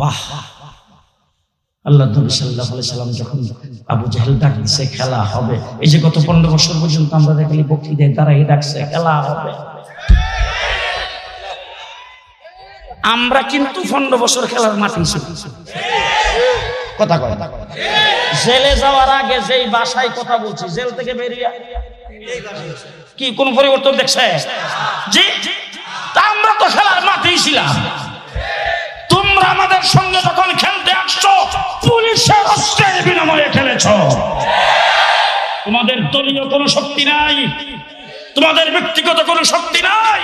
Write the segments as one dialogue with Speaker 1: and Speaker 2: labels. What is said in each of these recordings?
Speaker 1: বাহ। আল্লাহ নবী সাল্লাহ সাল্লাম যখন আবু জাহেল খেলা হবে। এই যে গত পনেরো বছর পর্যন্ত আমরা ডাকছে, খেলা হবে। আমরা কিন্তু পনেরো বছর খেলার মাঠে কথা কয় জেলে যাওয়ার আগে যেই বাসায় কথা বলছি, জেল থেকে বেরিয়ে কি কোন পরিবর্তন দেখছে? জি। তা আমরা তো খেলার মাঠেই ছিলাম। তোমাদের দলীয় কোনো শক্তি নাই। তোমাদের ব্যক্তিগত কোনো শক্তি নাই।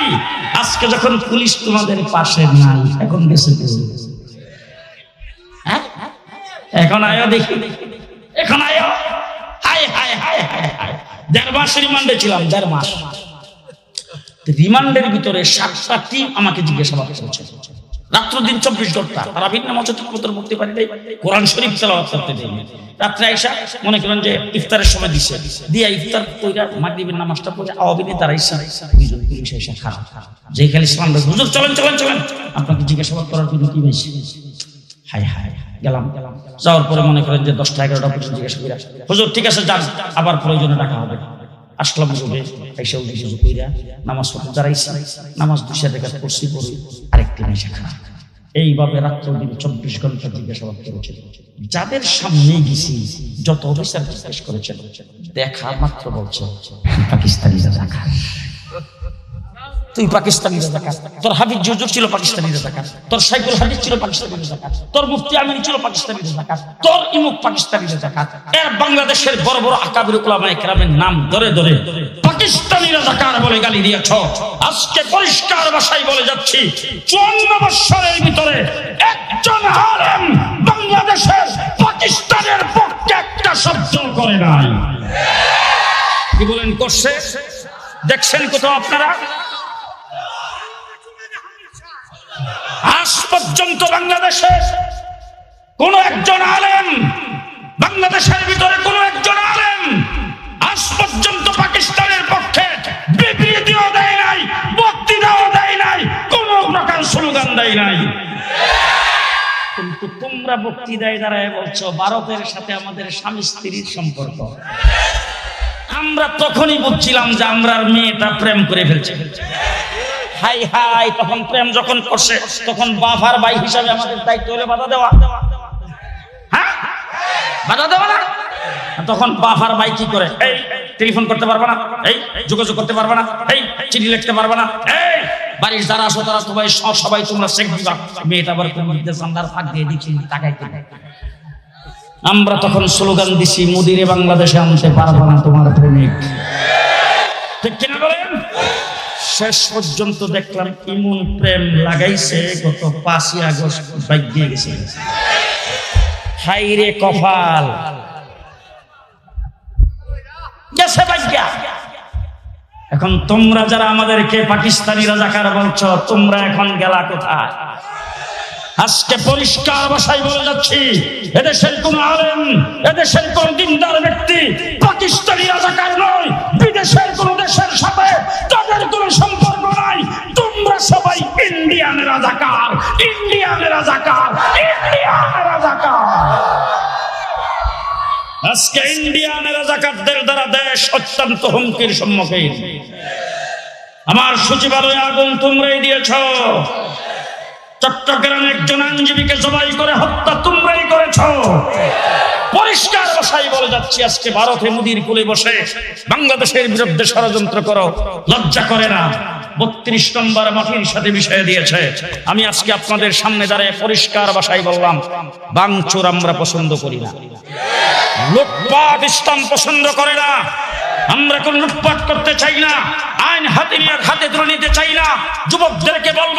Speaker 1: আজকে যখন পুলিশ তোমাদের পাশে নাই, এখন বেঁচে হ্যাঁ? এখন আয়ো দেখি। এখন আয়ো। হাই হাই হাই হাই হাই দেড় মাস রিমান্ডে ছিলাম, দেড় মাস। রিমান্ডের ভিতরে সাতটা টিম আমাকে জিজ্ঞাসাবাদ করেছে। রাত্র দিন চব্বিশ ঘণ্টা। তারা মঞ্চ ঠিক মতো পারি নাই কোরআন শরীফ তেলাওয়াত করতে দেয়নি রাত্রে আইসা মনে করেন যে ইফতারের সময় দিছে। দিয়া ইফতার কইরা মাগরিবের নামাজটা পড়ে আওয়াবিনে তারা ইসা পুলিশ খারাপ। যে খালি ইসলাম হুজুর, চলেন চলেন চলেন। আপনাকে জিজ্ঞাসাবাদ করার জন্য কি হয়েছে? হাই হাই গেলাম। যাওয়ার পরে মনে করেন যে দশটা এগারোটা পর্যন্ত জিজ্ঞাসা করি হুজুর, ঠিক আছে, যান। আবার প্রয়োজনে ডাকা হবে। আসলাম যুগে এসে উঠে কিছু কইরা নামাজ পড়তে দাঁড়াইছি। নামাজ দুইশা দেখা পড়ছি পড়ি আরেকটি মেশা খারাপ এইভাবে রাত্র দিন চব্বিশ ঘণ্টা জিজ্ঞাসাবাদ করেছে যাদের সামনে গেছি, যত অফিসার জিজ্ঞেস করেছেন, দেখা মাত্র বলছে পাকিস্তানিরা দেখা তুই পাকিস্তানি রাজাকার তোর হাবিজ জুজুর ছিল পাকিস্তানি রাজাকার তোর সাইকুল হাদিস ছিল পাকিস্তানি রাজাকার তোর মুফতি আমিন ছিল পাকিস্তানি রাজাকার তোর ইমুক পাকিস্তানি রাজাকার এর বাংলাদেশের বড় বড় আকাবির উলামা ইকরামের নাম ধরে ধরে বলে গালি ভাষায় বলে যাচ্ছি ভিতরে একজন বাংলাদেশের পাকিস্তানের দেখছেন কোথাও আপনারা? আজ পর্যন্ত বাংলাদেশে কোন একজন আলেম, বাংলাদেশের ভিতরে কোন একজন আলেম আজ পর্যন্ত পাকিস্তানের পক্ষে বিবৃতিও দেয় নাই, বক্তৃতাও দেয় নাই, কোন প্রকার স্লোগান দেয় নাই। কিন্তু তোমরা বক্তৃতায় দাঁড়ায় বলছো, ভারতের সাথে আমাদের স্বামী স্ত্রীর সম্পর্ক। আমরা তখনই বুঝছিলাম যে আমরা মেয়েটা প্রেম করে ফেলছে। হাই হাই, তখন প্রেম যখন করছে, তখন বাফার ভাই হিসাবে আমাদের দায়িত্ব হলে বাধা দেওয়া। হ্যাঁ? বাধা দেওয়া না? তখন বাফার ভাই কি করে? এই, টেলিফোন করতে পারবে না? এই, যোগাযোগ করতে পারবে না? এই, চিঠি লিখতে পারবে না? এই, বাড়ির যারা আসো তারা সবাই, সব সবাই তোমরা শেখ দিবা মেয়েটা আবার কোন দিকে জানলার ফাঁক দিয়ে দিচ্ছি তাকাইতে আমরা তখন স্লোগান দিছি, মুদিরে বাংলাদেশে আনতে পারব না তোমার প্রেমিক। ঠিক কিনা বলেন শেষ পর্যন্ত দেখলাম ইমন প্রেম লাগাইছে, গত পাঁচই আগস্ট বাইক দিয়ে গেছে। হাইরে কপাল। গেছে বাইকা এখন তোমরা যারা আমাদেরকে পাকিস্তানি রাজাকার বলছো, তোমরা এখন গেলা কোথায়? আজকে পরিষ্কার ভাষায় বলে যাচ্ছি, এদেশের কোন আলেম, এদেশের কোন দিনদার ব্যক্তি পাকিস্তানি রাজাকার নয় বিদেশের কোন দেশের সাথে তাদের কোনো সম্পর্ক নাই। তোমরা সবাই ইন্ডিয়ান রাজাকার ইন্ডিয়ান রাজাকার ইন্ডিয়ান রাজাকার। আজকে ইন্ডিয়ান রাজাকারদের দ্বারা দেশ অত্যন্ত হুমকির সম্মুখীন। আমার সচিবালয়ে আগুন তোমরাই দিয়েছ। চট্টগ্রামে একজন আইনজীবীকে জবাই করে হত্যা তোমরাই করেছ। পরিষ্কার ভাষায় বলে যাচ্ছি, আজকে ভারতে মুদির কুলে বসে বাংলাদেশের বিরুদ্ধে ষড়যন্ত্র করো, লজ্জা করে না। বত্রিশ নম্বর মাটির সাথে বিষয় দিয়েছে। আমি আজকে আপনাদের সামনে দাঁড়িয়ে পরিষ্কার ভাষায় বললাম, বাংচুর আমরা পছন্দ করি না। লুটপাট ইসলাম পছন্দ করে না। আমরা কোন লুটপাট করতে চাই না। আইন হাতে নিয়ে হাতে তুলে নিতে চাই না। যুবকদেরকে বলব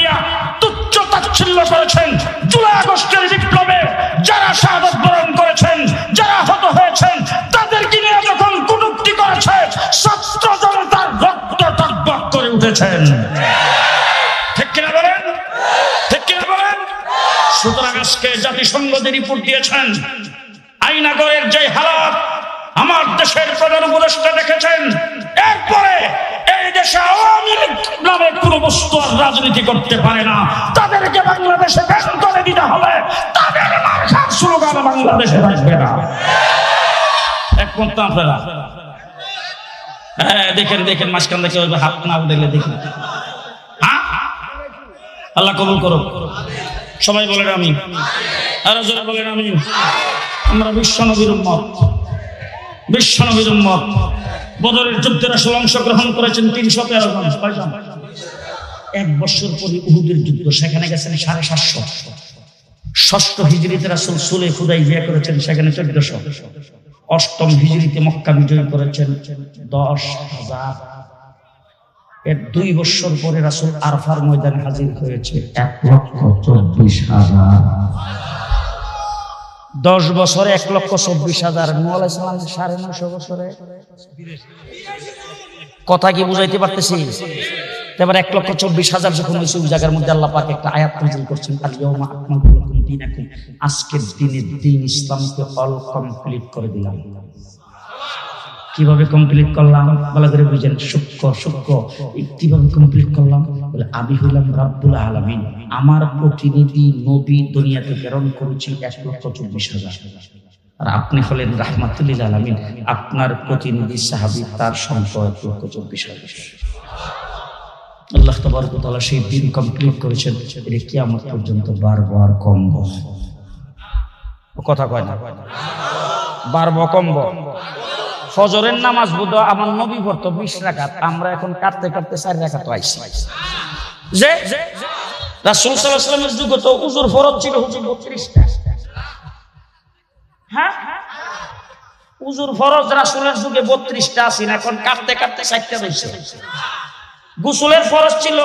Speaker 1: তাচ্ছিল্য করেছেন জুলাই আগস্টের বিপ্লবে যারা শাহাদত বরণ করেছেন, যারা হত হয়েছেন, তাদেরকে নিয়ে যখন কুটুক্তি করেছে, ছাত্র জনতার রক্ত টকবক করে উঠেছেন। সুতরাং আজকে জাতিসংঘ রিপোর্ট দিয়েছেন, আইনাগরের যে হালাত, আমার দেশের প্রধান উপদেষ্টা দেখেছেন, এরপরে দেশে আওয়ামী লীগ নামে কোনো বস্তু আর রাজনীতি করতে পারে না। তাদেরকে বাংলাদেশে করে দিতে হবে। তাদের মার্কার স্লোগান বাংলাদেশে থাকবে না। একমত আপনারা? হ্যাঁ দেখেন দেখেন, মাঝখান ওইভাবে হাত না উঠলে দেখেন। হ্যাঁ? আল্লাহ কবুল করো সবাই বলেন আমি আর জোরে বলেন আমি আমরা বিশ্বনবীর উম্মত। বিশ্বনবীর উম্মত। বদরের যুদ্ধের আসলে অংশগ্রহণ করেছেন তিনশো তেরো এক বছর পরে উহুদের যুদ্ধ, সেখানে গেছেন সাড়ে সাতশো। ষষ্ঠ হিজড়িতে রাসুল সুলে খুদাই বিয়ে করেছেন, সেখানে চোদ্দশো। অষ্টম হিজড়িতে মক্কা বিজয় করেছেন, দশ হাজার। এর দুই বছর পরে রাসুল আরফার ময়দানে হাজির হয়েছে। এক লক্ষ চব্বিশ হাজার। দশ বছরে এক লক্ষ চব্বিশ হাজার। নোয়াল সাড়ে নশো বছরে। কথা কি বুঝাইতে পারতেছি? এবার এক লক্ষ চব্বিশ হাজার যখন ওই জায়গার মধ্যে আল্লাহ পাক একটা আয়াত নাজিল করছেন আজকের দিনে দিন ইসলামকে অল কমপ্লিট করে দিলাম। কীভাবে কমপ্লিট করলাম? ভালো করে বুঝেন। সূক্ষ্ম সূক্ষ্ম। কীভাবে কমপ্লিট করলাম? বলে, আমি হইলাম রাব্বুল আলামিন। আমার প্রতিনিধি নবী দুনিয়াতে প্রেরণ করেছি এক লক্ষ চব্বিশ হাজার। আর আপনি হলেন রাহমাতুল্লিল আলামিন। আপনার প্রতিনিধি সাহাবি, তার সংখ্যা এক চব্বিশ হাজার। আল্লাহ তবরক তাআলা সেই দিন কমপ্লিট করেছেন। এটা কিয়ামত পর্যন্ত বারবার কমব। কথা কয় না? বারব কমব। ফজরের নামাজ বুধ আমার নবী পড়তো বিশ রাখাত আমরা এখন কাটতে কাটতে চার রাখাত আইসি যে রাসূল উজুর ফরজ ছিল হুজুর 32টা হ্যাঁ? উজুর ফরজ রাসূলের যুগে 32টা আছে এখন কাটতে কাটতে 60টা রইছে গোসলের ফরজ ছিল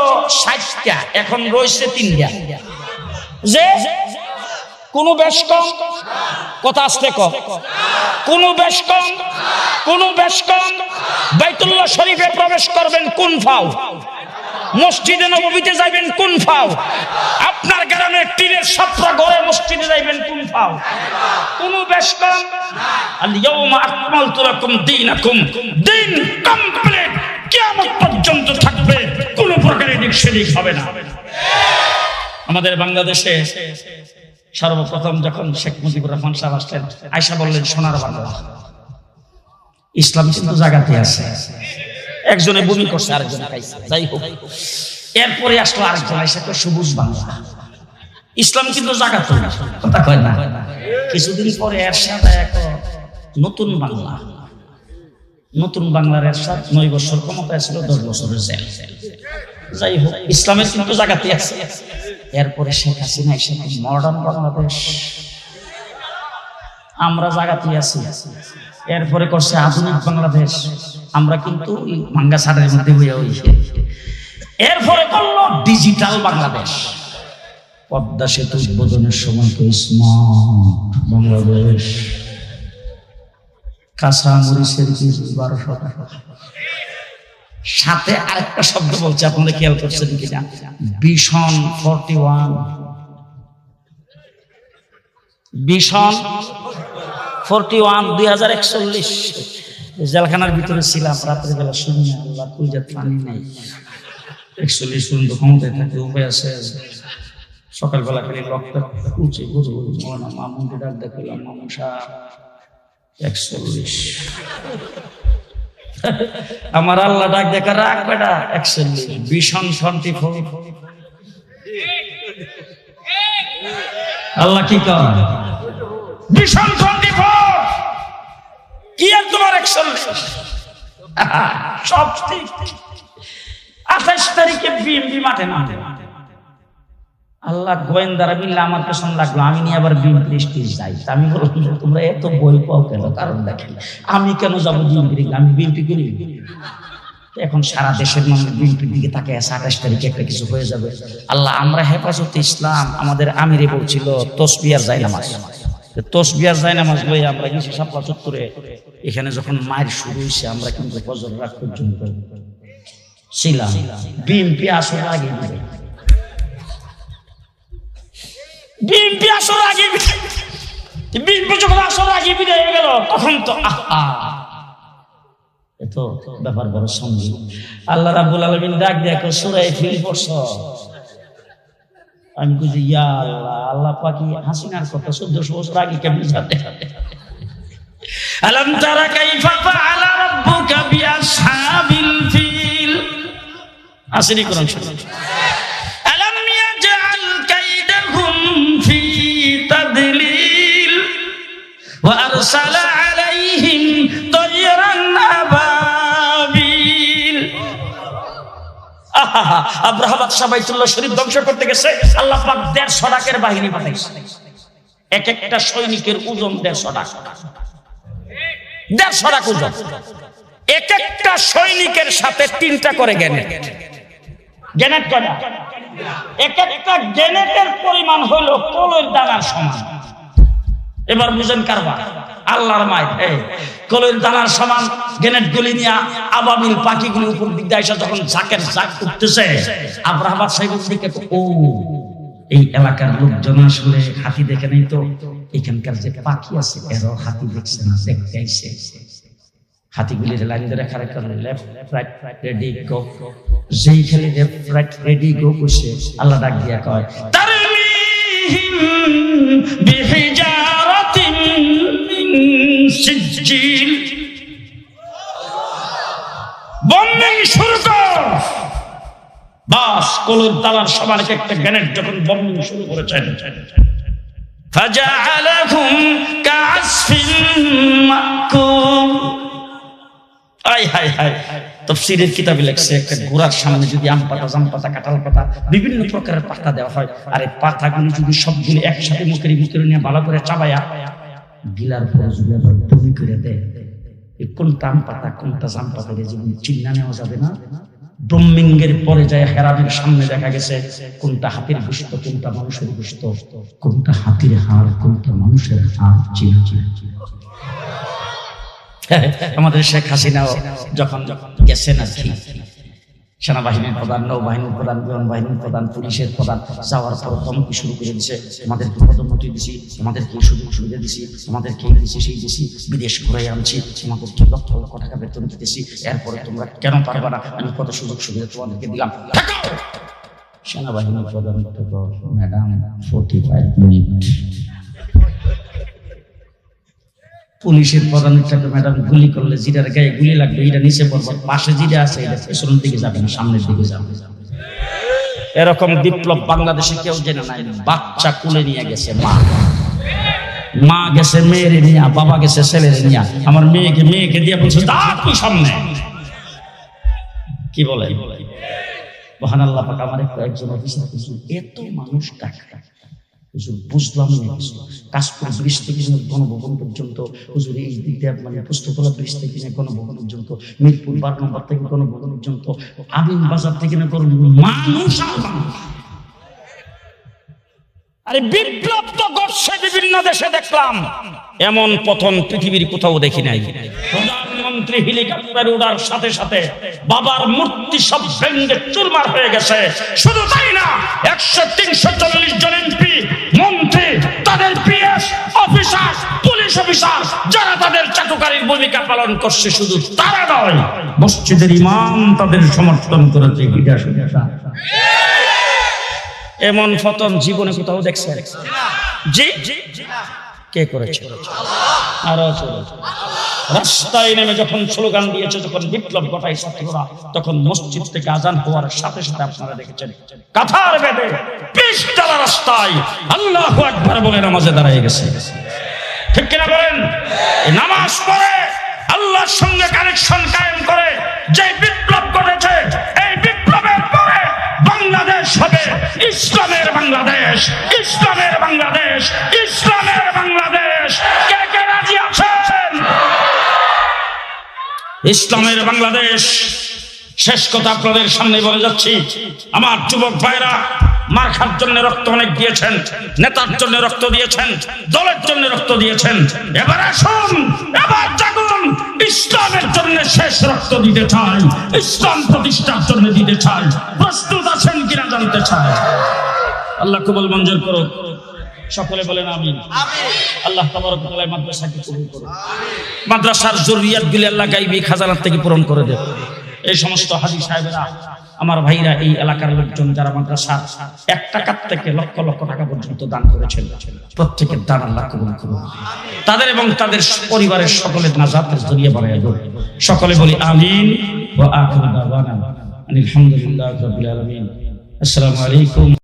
Speaker 1: 60টা এখন রইছে তিনটা। যে কোনো বেশ কম, কথা আসতে কম কোনো বেশ কম, কোনো বেশ কম, বাইতুল্লাহ শরীফে প্রবেশ করবেন কোন ফাও? মসজিদে নবীতে যাইবেন, কোন ফাও? আপনার গ্রামে টিনের সাতটা ঘরে মসজিদে যাইবেন, কোন ফাও? কোন বেশ কম আল ইয়াউমা আকমালতু লাকুম দীনাকুম। দিন কমপ্লিট কিয়ামত পর্যন্ত থাকবে, কোনো প্রকারের দিক সেদিক হবে না। আমাদের বাংলাদেশে সর্বপ্রথম যখন শেখ মুজিবুর রহমান সাহেব আসলেন আয়সা বললেন, সোনার বাংলা। ইসলাম কিন্তু জায়গাতে আছে। একজনে বমি করছে, আরেকজনে খাইছে। যাই হোক। এরপরে আসলো আরেকজন আইসা তো সবুজ বাংলা। ইসলাম কিন্তু জাগাত কথা কয় না। কিছুদিন পরে এর সাথে এক, নতুন বাংলা। নতুন বাংলার এরশাদ নয় বছর ক্ষমতায় ছিল, দশ বছরের জেল। যাই হোক, ইসলামের কিন্তু জায়গাতে আছে। এরপরে শেখ হাসিনা এসে মডার্ন বাংলাদেশ। আমরা জায়গাতে আছি। এরপরে করছে, আধুনিক বাংলাদেশ। আমরা কিন্তু ওই মাঙ্গা ছাড়ের মধ্যে হইয়া হইছে এরপরে করল ডিজিটাল বাংলাদেশ। পদ্মা সেতু উদ্বোধনের সময় তো স্মার্ট বাংলাদেশ। কাঁচা মরিচের কেজি বারোশো টাকা। সাথে আরেকটা শব্দ বলছে আপনারা খেয়াল করছেন কিনা? ভীষণ ফর্টি ওয়ান ভীষণ ফোরটি ওয়ান দুই হাজার একচল্লিশ। জেলখানার ভিতরে ছিলাম রাত্রে বেলা শুনি আল্লাহ কুইজার পানি নেই। একচল্লিশ পর্যন্ত ক্ষমতায় থাকতে উপায় আছে। সকালবেলা খালি লকটা উঁচে বুঝে বুঝে মৌলানা মামুনকে ডাক দেখলাম মামুন সাহেব, একচল্লিশ। আমার আল্লাহ ডাক দেখা রাখ বেটা, একচল্লিশ। ভীষণ শান্তি আল্লাহ কি কর ভীষণ শান্তি কি আর তোমার একচল্লিশ সব ঠিক। আঠাশ তারিখে বিএমপি মাঠে না
Speaker 2: আল্লাহ গোয়েন্দারা মিললে আমার পেছন লাগল। আমি নিয়ে আবার স্টেজ যাই। আমি বললাম তোমরা এত বই পাও কেন? কারণ দেখেন, আমি কেন যাব বিএনপি আমি বিএনপি করি? এখন সারা দেশের মানুষ বিএনপির দিকে তাকে আছে। আঠাশ তারিখে একটা কিছু হয়ে যাবে। আল্লাহ, আমরা হেফাজত ইসলাম। আমাদের আমিরে বলছিল তসবিয়ার যাই নামাজ তসবিয়ার যাই নামাজ লই আমরা গেছি সাপলা চত্বরে। এখানে যখন মায়ের শুরু হয়েছে আমরা কিন্তু ফজর রাত পর্যন্ত ছিলাম। বিএনপি আসলে আগে দিবে বিএনপি আসলে আগে বিএনপি যখন আসলে আগে বিদায় হয়ে গেল, তখন তো আহা। এত ব্যাপার বড় সঙ্গী আল্লাহ রাব্বুল আলামিন ডাক দিয়ে কো সূরা ফিল পড়ছ? আমি বুঝি ইয়া আল্লাহ আল্লাহ পাকি হাসিনার কথা চোদ্দশো বছর আগে কেমনি জানতে আলম তারা ফিল? আসেনি কোরআন আলম কাইদাহুম ফি তাদলিল? ওয়া আরসালা আহা, আব্রাহা বাদশাহ বাইতুল্লাহ শরীফ ধ্বংস করতে গেছে। আল্লাহ পাক দেড়শো ডাকের বাহিনী পাঠাইছে। এক একটা সৈনিকের ওজন দেড়শো ডাক দেড়শো ডাক ওজন। এক একটা সৈনিকের সাথে তিনটা করে গ্যানেট। এবার বুঝেন কারবার। আল্লাহর মায়। এই কলের দানার সমান গ্রেনেড গুলি নিয়ে আবাবিল পাখিগুলি উপর দিক দিয়ে যখন ঝাঁকের ঝাঁক উঠতেছে আব্রাহাবাদ সাহেবের দিকে ও, এই এলাকার লোকজন আসলে হাতি দেখে নেই তো? এখানকার যে পাখি আছে, এরও হাতি দেখছে না, দেখতে আইছে হাতিগুলির লাইন ধরে খারে করে, লেফট, রাইট, রেডি, গো। যেই খালি লেফট, রাইট, রেডি, গো বসে আল্লাহ ডাক দিয়া কয়, তারমিহিম সিজ্জিল বম্বিং শুরু কর বাস কলুর তালার সবার একটা গ্রেনেড যখন বম্বিং শুরু করেছেন فجعلهم كعصف مأكول আই হাই হাই তফসিরের কিতাবে লেখছে একটা ঘোড়ার সামনে যদি আম পাতা জাম পাতা কাঁঠাল পাতা বিভিন্ন প্রকারের পাতা দেওয়া হয় আর এই পাতাগুলি যদি সবগুলি একসাথে মুখের ভিতরে নিয়ে ভালো করে চাবায়া গিলার আবার বমি করে দেয় কোনটা আম পাতা কোনটা জাম পাতা চিন্না নেওয়া যাবে না? ব্রহ্মিঙ্গের পরে যায় সামনে দেখা গেছে, কোনটা হাতির গুস্ত, কোনটা মানুষের কোনটা হাতির হাড়, কোনটা মানুষের হাড় চিনা চিনা আমাদের শেখ হাসিনাও যখন যখন গেছেন আর কি সেনাবাহিনীর প্রধান, নৌবাহিনীর প্রধান বিমান বাহিনীর প্রধান, পুলিশের প্রধান যাওয়ার পর ধমকি শুরু করে দিছে আমাদেরকে পদোন্নতি দিছি আমাদেরকে সুযোগ সুবিধা দিছি আমাদেরকে দিছি সেই দিছি বিদেশ ঘুরে আনছি আমাদেরকে লক্ষ লক্ষ টাকা বেতন দিতেছি। এরপরে তোমরা কেন পারবে না? আমি কত সুযোগ সুবিধা তোমাদেরকে দিলাম! সেনাবাহিনীর প্রধান ম্যাডাম ফোর্টি ফাইভ মিনিট পুলিশের প্রধান সাথে ম্যাডাম গুলি করলে জিরার গায়ে গুলি লাগবে, এটা নিচে পড়ব, পাশে জিরা আছে, এটা পেছনের দিকে যাবে না, সামনের দিকে যাবে। এরকম বিপ্লব বাংলাদেশে কেউ জেনে নাই, বাচ্চা কুলে নিয়ে গেছে মা। মা গেছে, মেয়েরে নিয়া, বাবা গেছে, ছেলেরে নিয়া। আমার মেয়েকে মেয়েকে দিয়ে বলছে তুই সামনে। কি বলে? মহান আল্লাহ পাক আমার একটু একজন অফিসার এত মানুষ হুজুর বুঝলাম না। কিছু কাশপুর ব্রিজ থেকে গণভবন পর্যন্ত। হুজুর, এই মানে পুস্তকলা ব্রিজ থেকে গণভবন পর্যন্ত। মিরপুর বারো নম্বর থেকে গণভবন পর্যন্ত। আমিন বাজার থেকে নিয়ে গণভবন মানুষ আরে বিপ্লব তো বিভিন্ন দেশে দেখলাম। এমন প্রথম পৃথিবীর কোথাও দেখি নাই। প্রধানমন্ত্রী হেলিকপ্টার উড়ার সাথে সাথে বাবার মূর্তি সব ভেঙ্গে চুরমার হয়ে গেছে। শুধু তাই না, একশো তিনশো চল্লিশ জন এমপি তাদের পিএস অফিসার, পুলিশ অফিসার, যারা তাদের চাটুকারীর ভূমিকা পালন করছে শুধু তারা নয়, মসজিদের ইমাম তাদের সমর্থন করেছে এমন ফতন জীবনে কোথাও দেখছে? জি কে করেছে? আরও চলেছে। রাস্তায় নেমে যখন স্লোগান দিয়েছে, যখন বিপ্লব ঘটাই ছাত্ররা তখন মসজিদ থেকে আজান হওয়ার সাথে সাথে আপনারা দেখেছেন, কাথার বেদে ডালা রাস্তায় আল্লাহ একবার বলে নামাজে দাঁড়িয়ে গেছে। ঠিক কিনা বলেন? নামাজ পড়ে আল্লাহর সঙ্গে কানেকশন কায়েম করে, যে বিপ্লব ঘটেছে, এই বিপ্লবের পরে বাংলাদেশ হবে ইসলামের বাংলাদেশ
Speaker 1: ইসলামের বাংলাদেশ ইসলামের বাংলাদেশ। ইসলামের বাংলাদেশ। শেষ কথা আপনাদের সামনে বলে যাচ্ছি। আমার যুবক ভাইরা, মার্খার জন্য রক্ত অনেক দিয়েছেন, নেতার জন্য রক্ত দিয়েছেন, দলের জন্য রক্ত দিয়েছেন। এবার আসুন, এবার জাগুন, ইসলামের জন্য শেষ রক্ত দিতে চাই, ইসলাম প্রতিষ্ঠার জন্য দিতে চাই। প্রস্তুত আছেন কিনা জানতে চাই। আল্লাহ কবল মঞ্জুর করো সকলে বলেন আমি আল্লাহ তাবারক তাআলা মাদ্রাসাকে কবুল করুন। মাদ্রাসার জরুরিয়াত গুলি আল্লাহ গাইবি খাজানার থেকে পূরণ করে দেব এই সমস্ত হাজি সাহেবেরা আমার ভাইরা এই এলাকার লোকজন যারা মাদ্রাসা এক টাকার থেকে লক্ষ লক্ষ টাকা পর্যন্ত দান করেছেন প্রত্যেকের দান আল্লাহ কবুল করুন। তাদের এবং তাদের পরিবারের সকলের নাজাতের জরিয়া বানায় দেব সকলে বলি আমিন ওয়া আখিরু দাওয়ানা আলহামদুলিল্লাহি রাব্বিল আলামিন। আসসালামু আলাইকুম।